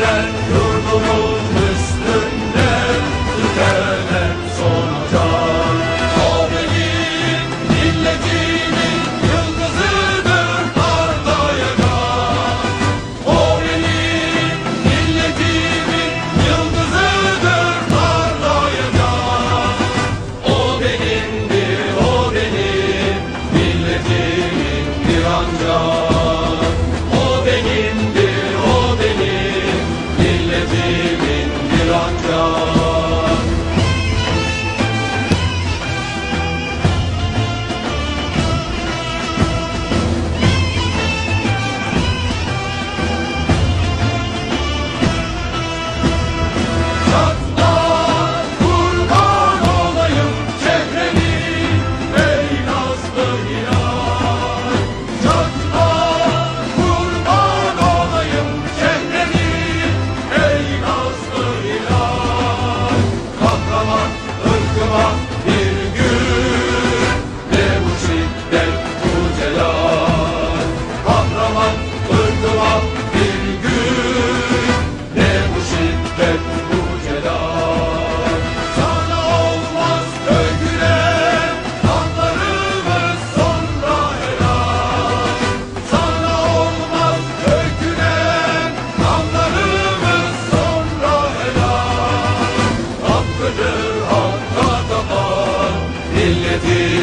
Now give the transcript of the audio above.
Severler yurdunu Çatlar David.